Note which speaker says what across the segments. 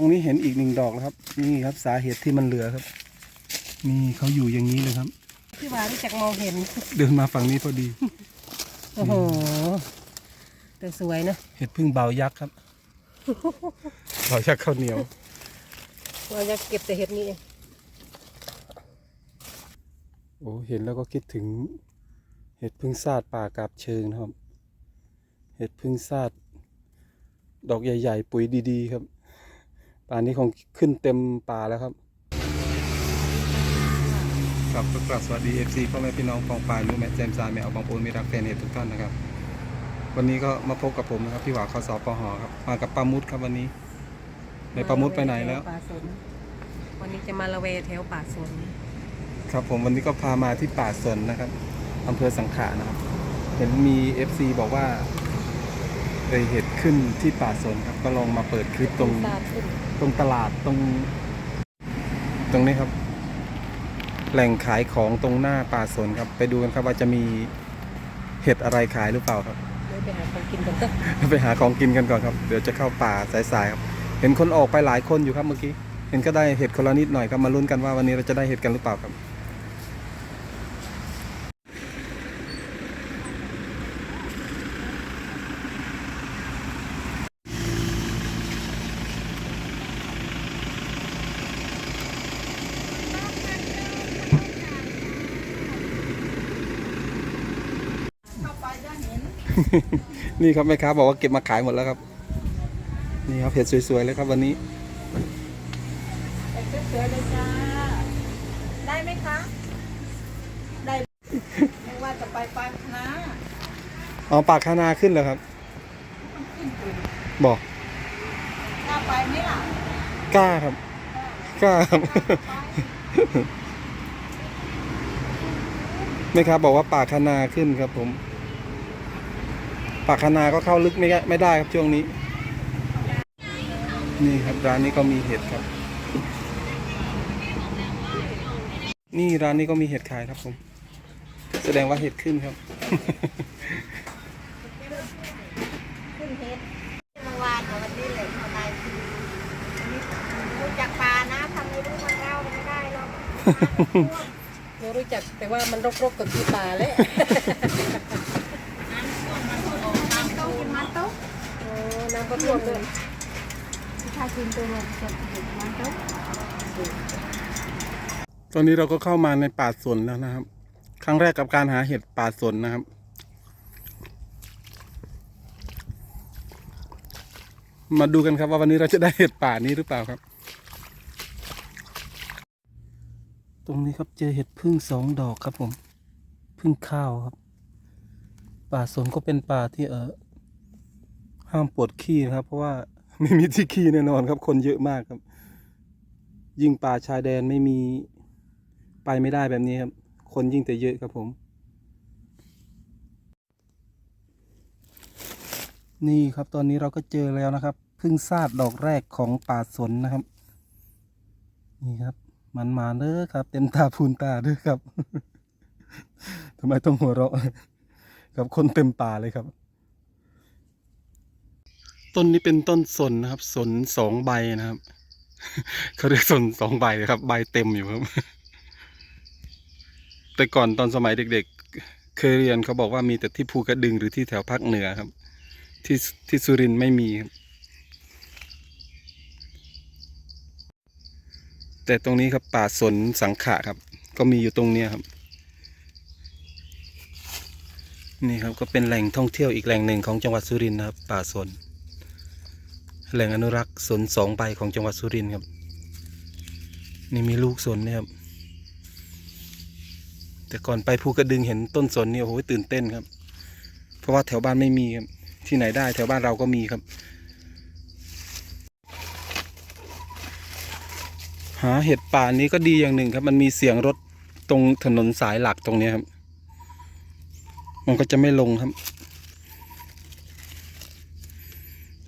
Speaker 1: ตรงนี้เห็นอีกหนึ่งดอกแล้วครับ นี่ครับสาเหตุที่มันเหลือครับ นี่เขาอยู่อย่างนี้เลยครับ
Speaker 2: พี่วารู้จักมองเห็น
Speaker 1: เดินมาฝั่งนี้พอดี
Speaker 2: โอ้โหแต่สวยนะ
Speaker 1: เห็ดพึ่งเบายักษ์ครับเบายักษ์ข้าวเหนียว
Speaker 2: เราจะเก็บแต่เห็ดนี้เอง
Speaker 1: โอ้เห็นแล้วก็คิดถึง เห็ดพึ่งซาดป่ากาบเชิงนะครับ เห็ดพึ่งซาด ดอกใหญ่ ๆ ปุ๋ยดี ๆ ครับ ป่านนี้คงขึ้นเต็มป่าแล้วครับ ครับก็กราบสวัสดี FC พ่อแม่พี่น้องกองป่าลูกแม่แจมซายแม่เอาบางปูนมีรักแฟนเห็ดทุกท่านนะครับ วันนี้ก็มาพบกับผมนะครับพี่หวาข้อสอบปหครับมากับปามุดครับวันนี้ในปามุดไปไหนแล้ว
Speaker 2: ป่าสนวันนี้จะมาละเวแถวป่าสน
Speaker 1: ครับผมวันนี้ก็พามาที่ป่าสนนะครับอำเภอสังขะนะครับ เห็นมี FC บอกว่า เคยเห็ดขึ้นที่ป่าสนครับ ก็ลองมาเปิดคลิปตรง
Speaker 2: ซาดขึ้น
Speaker 1: ตรงตลาดตรง ตรงนี้ครับ แหล่งขายของตรงหน้าป่าสนครับ ไปดูกันครับว่าจะมีเห็ดอะไรขายหรือเปล่าครับ
Speaker 2: เดี๋ยวไปหาของกินกันเถอะ
Speaker 1: ไปหาของกินกันก่อนครับ เดี๋ยวจะเข้าป่าสายๆครับ เห็นคนออกไปหลายคนอยู่ครับเมื่อกี้ เห็นก็ได้เห็ดคนละนิดหน่อยครับมาลุ้นกันว่าวันนี้เราจะได้เห็ดกันหรือเปล่าครับ นี่ครับแม่ค้าบอกว่าเก็บมาขายหมดแล้วครับ นี่ครับเห็ดสวยๆเลยครับวันนี้
Speaker 3: สวยๆเลยจ้าได้ไหมคะ ได้ไม่ว่าจะไปปางคณะ
Speaker 1: อ๋อปากคานาขึ้นแล้วครับบอก
Speaker 3: กล้าไปไหมล่ะ
Speaker 1: กล้าครับกล้าครับแม่ค้าบอกว่าปากคานาขึ้นครับผม ปากคานาก็เข้าลึกไม่ได้ไม่ได้ครับช่วงนี้ นี่ครับร้านนี้ก็มีเห็ดครับ นี่ร้านนี้ก็มีเห็ดขายครับผม แสดงว่าเห็ดขึ้นครับ
Speaker 3: ขึ้นเฮ็ดเมื่อวานกับวันนี้เลยทำไมรู้จักปลานะทำไม่รู้มันเล่าไม่ได้หรอก
Speaker 2: เรารู้จักแต่ว่ามันรกๆกับที่ป่าเลย
Speaker 3: มันโต๊ะกินมันโต๊ะ
Speaker 2: โอ้ น้ำก็ท่วมเลย
Speaker 3: ถ้ากินตัวมันจะกินมันโต๊ะ
Speaker 1: ตอนนี้เราก็เข้ามาในป่าสนแล้วนะครับ ครั้งแรกกับการหาเห็ดป่าสนนะครับ มาดูกันครับว่าวันนี้เราจะได้เห็ดป่านี้หรือเปล่าครับ ตรงนี้ครับเจอเห็ดพึ่งสองดอกครับผม พึ่งข้าวครับ ป่าสนก็เป็นป่าที่เออ ห้ามปวดขี้นะครับ เพราะว่าไม่มีที่ขี้แน่นอนครับ คนเยอะมากครับ ยิ่งป่าชายแดนไม่มีไปไม่ได้แบบนี้ครับ คนยิ่งแต่เยอะครับผม นี่ครับตอนนี้เราก็เจอแล้วนะครับเพึ่งซาดดอกแรกของป่าสนนะครับ นี่ครับ มันมาเด้อครับ เต็มตาพูนตาเด้อครับทำไมต้องหัวเราะกับคนเต็มป่าเลยครับ ต้นนี้เป็นต้นสนนะครับ สนสองใบนะครับ เขาเรียกสนสองใบครับ ใบเต็มอยู่ครับ แต่ก่อนตอนสมัยเด็กๆ เคยเรียนเขาบอกว่ามีแต่ที่ภูกระดึงหรือที่แถวภาคเหนือครับ ที่ที่สุรินทร์ไม่มีครับ แต่ตรงนี้ครับป่าสนสังขะครับ ก็มีอยู่ตรงเนี้ยครับนี่ครับก็เป็นแหล่งท่องเที่ยวอีกแหล่งหนึ่งของจังหวัดสุรินทร์นะครับ ป่าสน แหล่งอนุรักษ์สนสองใบของจังหวัดสุรินทร์ครับ นี่มีลูกสนเนี่ยครับ แต่ก่อนไปภูกระดึงเห็นต้นสนนี่โอ้โหตื่นเต้นครับ เพราะว่าแถวบ้านไม่มีครับที่ไหนได้ แถวบ้านเราก็มีครับ หาเห็ดป่านี้ก็ดีอย่างหนึ่งครับ มันมีเสียงรถตรงถนนสายหลักตรงนี้ครับ มันก็จะไม่ลงครับ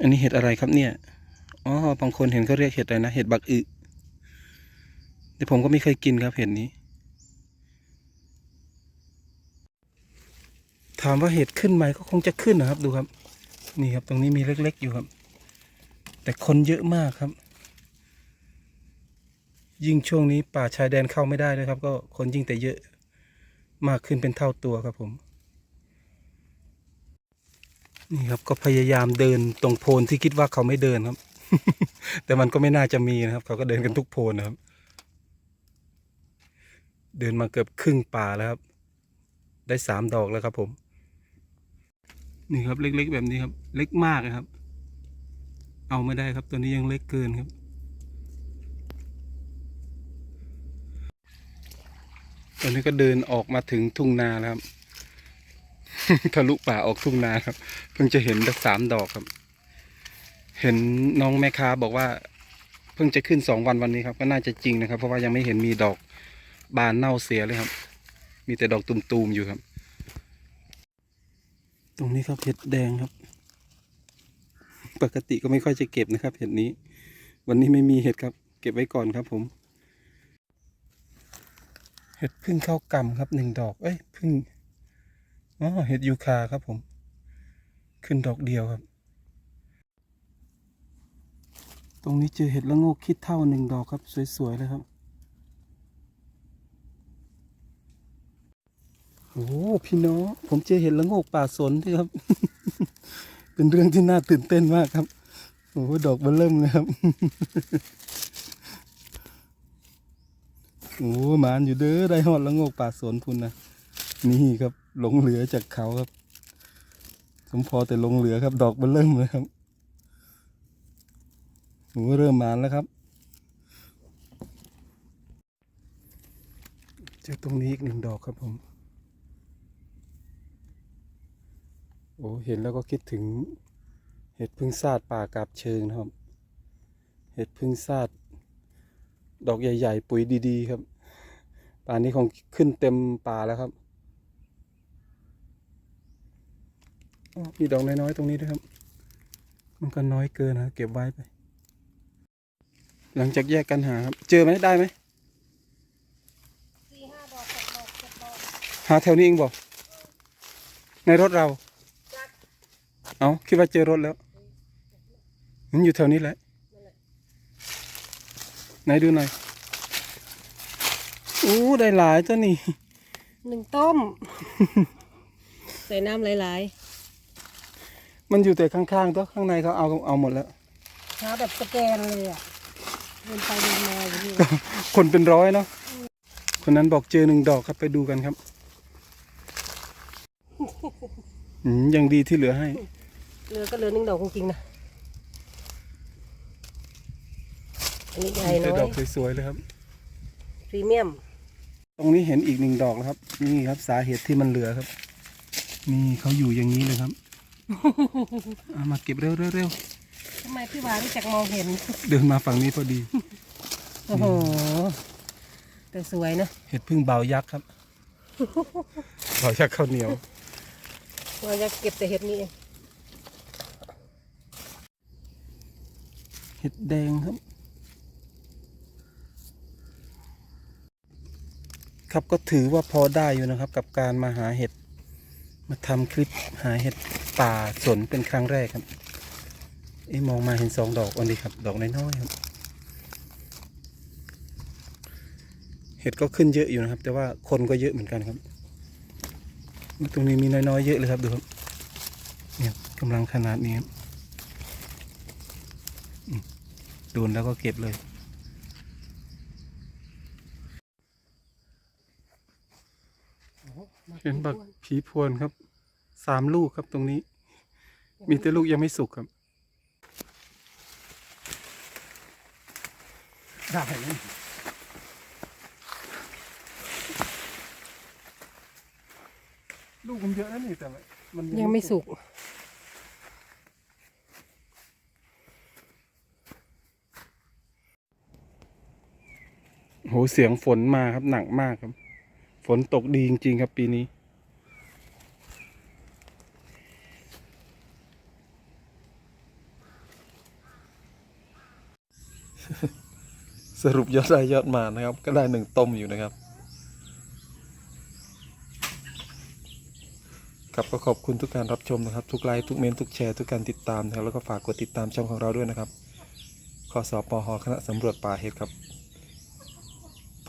Speaker 1: อันนี้เห็ดอะไรครับเนี่ย อ๋อ บางคนเห็นเขาเรียกเห็ดอะไรนะ เห็ดบักอึแต่ผมก็ไม่เคยกินครับเห็ดนี้ ถามว่าเห็ดขึ้นไหมก็คงจะขึ้นนะครับ ดูครับ นี่ครับ ตรงนี้มีเล็กๆอยู่ครับ แต่คนเยอะมากครับ ยิ่งช่วงนี้ป่าชายแดนเข้าไม่ได้นะครับ ก็คนยิ่งแต่เยอะ มากขึ้นเป็นเท่าตัวครับผม นี่ครับก็พยายามเดินตรงโพนที่คิดว่าเขาไม่เดินครับ แต่มันก็ไม่น่าจะมีนะครับ เขาก็เดินกันทุกโพนนะครับ เดินมาเกือบครึ่งป่าแล้วครับ ได้สามดอกแล้วครับ ผม นี่ครับเล็กๆแบบนี้ครับ เล็กมากนะครับ เอาไม่ได้ครับ ตัวนี้ยังเล็กเกินครับตอนนี้ก็เดินออกมาถึงทุ่งนาแล้วครับ ทะลุป่าออกทุ่งนาครับ เพิ่งจะเห็นได้สามดอกครับ เห็นน้องแม่ค้าบอกว่า เพิ่งจะขึ้นสองวันวันนี้ครับ ก็น่าจะจริงนะครับ เพราะว่ายังไม่เห็นมีดอกบานเน่าเสียเลยครับ มีแต่ดอกตุ่มๆอยู่ครับ ตรงนี้ครับเห็ดแดงครับ ปกติก็ไม่ค่อยจะเก็บนะครับ เห็ดนี้ วันนี้ไม่มีเห็ดครับ เก็บไว้ก่อนครับผมเห็ดพึ่งเข้ากำครับหนึ่งดอก เอ้ยพึ่ง อ๋อเห็ดยูคาครับผม ขึ้นดอกเดียวครับ ตรงนี้เจอเห็ดละโงกคิดเท่าหนึ่งดอกครับ สวยๆเลยครับโอ้พี่น้องผมเจอเห็ดละโงกป่าสนด้วยครับ เป็นเรื่องที่น่าตื่นเต้นมากครับโอ้ดอกเบเริ่มเลยครับโอ้หมานอยู่เด้อได้หอดละโงกป่าสนพุ่นนะนี่ครับ หลงเหลือจากเขาครับ สมพอแต่หลงเหลือครับ ดอกเบอเริ่มเลยครับโอ้เริ่มมานแล้วครับ เจอตรงนี้อีกหนึ่งดอกครับผม โอ้เห็นแล้วก็คิดถึง เห็ดพึ่งซาดป่ากาบเชิงนะครับ เห็ดพึ่งซาดดอกใหญ่ ๆ ปุ๋ยดี ๆ ครับ ป่านนี้คงขึ้นเต็มป่าแล้วครับอ้อ มีดอกน้อยๆตรงนี้ด้วยครับ มันก็น้อยเกินนะเก็บไว้ไป หลังจากแยกกันหาครับ เจอไหมได้ไหม
Speaker 3: สี่ห้าดอกหกดอกเจ็ดดอก
Speaker 1: หาแถวนี้เองบอก ในรถเรา
Speaker 3: จัก
Speaker 1: เอาคิดว่าเจอรถแล้ว มันอยู่แถวนี้แหละ ไหนดูหน่อยอู้ได้หลายตัวนี่
Speaker 2: หนึ่งต้ม ใส่น้ำหลาย
Speaker 1: มันอยู่แต่ข้างๆตัวข้างในเขาเอาเอาหมดแล้ว
Speaker 2: ๆหาแบบสแกนเลยอะเดินไปเดินมาอย่างนี้
Speaker 1: คนเป็นร้อยเนาะคนนั้นบอกเจอหนึ่งดอกครับไปดูกันครับอืมยังดีที่เหลือให้
Speaker 2: เหลือก็เหลือหนึ่งดอกจริงๆนะอันนี้ใหญ่
Speaker 1: แต่
Speaker 2: น้อ
Speaker 1: ดอยกสวยๆเลยครับ
Speaker 2: พรีเมียม
Speaker 1: ตรงนี้เห็นอีกหนึ่งดอกแล้วครับ นี่ครับสาเหตุที่มันเหลือครับ นี่เขาอยู่อย่างนี้เลยครับ เอามาเก็บเร็วๆเร็ว
Speaker 2: ทำไมพี่หวานรู้จักมองเห็น
Speaker 1: ๆเดินมาฝั่งนี้พอดี
Speaker 2: โอ้โห แต่สวยนะ
Speaker 1: เห็ดพึ่งเบายักษ์ครับ เบายักษ์ข้าวเหนียว
Speaker 2: เราจะเก็บแต่เห็ดนี้เอง
Speaker 1: เห็ดแดงครับ ครับก็ถือว่าพอได้อยู่นะครับ กับการมาหาเห็ด มาทำคลิปหาเห็ดป่าสนเป็นครั้งแรกครับ เอ้มองมาเห็นสองดอกอันนี้ครับ ดอกน้อยๆครับ เห็ดก็ขึ้นเยอะอยู่นะครับ แต่ว่าคนก็เยอะเหมือนกันครับ ตรงนี้มีน้อยๆเยอะเลยครับดูครับ เนี่ยกำลังขนาดนี้ครับโดนแล้วก็เก็บเลย เห็นบักผีพรวนครับ สามลูกครับตรงนี้ มีแต่ลูกยังไม่สุกครับ ได้เลยลูกมันเยอะนะนี่แต่มัน
Speaker 2: ยังไม่สุก
Speaker 1: โหเสียงฝนมาครับหนักมากครับ ฝนตกดีจริง ๆ ครับปีนี้ สรุปยอดได้ยอดมานะครับ ก็ได้หนึ่งต้มอยู่นะครับ ครับก็ขอบคุณทุกการรับชมนะครับ ทุกไลค์ทุกเมนทุกแชร์ทุกการติดตามนะครับแล้วก็ฝากกดติดตามช่องของเราด้วยนะครับขอสอปอหอคณะสำรวจป่าเห็ดครับ